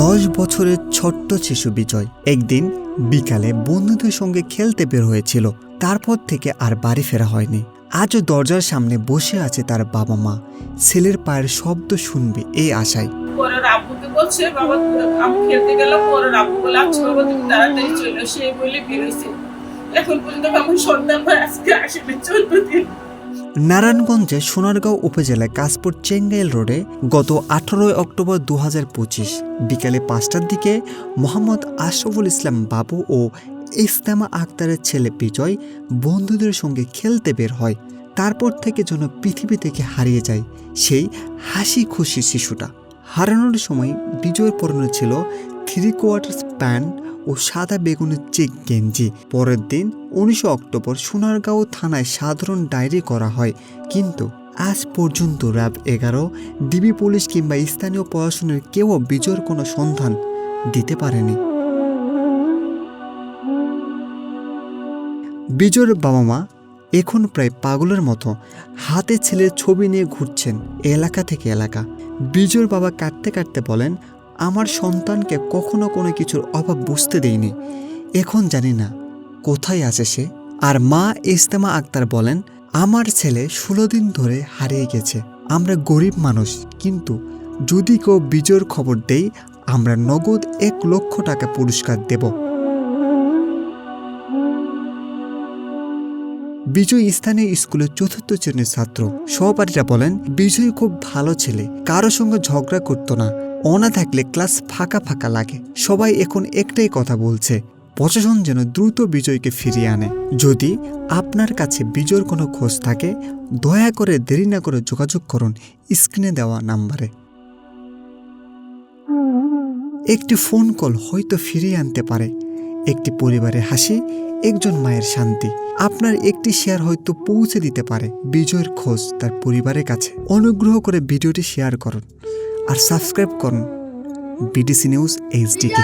দশ বছরের ছোট্ট শিশু বিজয় একদিন বিকালে বন্ধুদের সঙ্গে খেলতে বের হয়েছিল। তারপর থেকে আর বাড়ি ফেরা হয়নি। আজও দরজার সামনে বসে আছে তার বাবা মা। ছেলের পায়ের শব্দ শুনবে এই আশায়। বলছে বাবা আমি খেলতে গেলাম পরে আব্বু বলে আচ্ছা বাবা তুমি তাড়াতাড়ি চলে এই বলে বেরোইছে এখন পর্যন্ত আমার সন্তান আজকে আসলে চোদ্দ দিন। নারায়ণগঞ্জে সোনারগাঁও উপজেলায় কাশপুর চেঙ্গাইল রোডে গত আঠারোই অক্টোবর দু পঁচিশ বিকালে পাঁচটার দিকে মোহাম্মদ আশরাফুল ইসলাম বাবু ও ইস্তামা আক্তারের ছেলে বিজয় বন্ধুদের সঙ্গে খেলতে বের হয়। তারপর থেকে যেন পৃথিবী থেকে হারিয়ে যায় সেই হাসি খুশি শিশুটা। হারানোর সময় বিজয়ের পরনে ছিল থ্রি কোয়ার্টার্স প্যান্ট ও সাদা বেগুনের চেক গেঞ্জি। পরের দিন উনিশে অক্টোবর সোনারগাঁও থানায় সাধারণ ডায়েরি করা হয়। কিন্তু আজ পর্যন্ত র্যাব এগারো, ডিবি পুলিশ কিংবা স্থানীয় প্রশাসনের কেউ বিজয়ের কোনো সন্ধান দিতে পারেনি। বিজয়ের বাবা মা এখন প্রায় পাগলের মতো হাতে ছেলের ছবি নিয়ে ঘুরছেন এলাকা থেকে এলাকা। বিজয়ের বাবা কাটতে কাটতে বলেন আমার সন্তানকে কখনো কোনো কিছুর অভাব বুঝতে দেয়নি। এখন জানি না কোথায় আছে সে। আর মা ইস্তেমা আক্তার বলেন, আমার ছেলে ষোলো দিন ধরে হারিয়ে গেছে। আমরা গরিব মানুষ, কিন্তু যদি কেউ বিজয়ের খবর দেই আমরা নগদ এক লক্ষ টাকা পুরস্কার দেব। বিজয় স্থানীয় স্কুলের চতুর্থ শ্রেণির ছাত্র। সহপাঠীরা বলেন, বিজয় খুব ভালো ছেলে, কারও সঙ্গে ঝগড়া করতো না। অনা থাকলে ক্লাস ফাঁকা ফাঁকা লাগে। সবাই এখন একটাই কথা বলছে, প্রশাসন যেন দ্রুত বিজয়কে ফিরিয়ে আনে। যদি আপনার কাছে বিজয়ের কোনো খোঁজ থাকে, দয়া করে দেরি না করে যোগাযোগ করুন স্ক্রিনে দেওয়া নাম্বারে। একটি ফোন কল হয়তো ফিরিয়ে আনতে পারে। একটি পরিবারের হাসি, একজন মায়ের শান্তি। আপনার একটি শেয়ার হয়তো পৌঁছে দিতে পারে বিজয়ের খোঁজ তার পরিবারের কাছে। অনুগ্রহ করে ভিডিওটি শেয়ার করুন। আর সাবস্ক্রাইব করুন। BDC News HDK.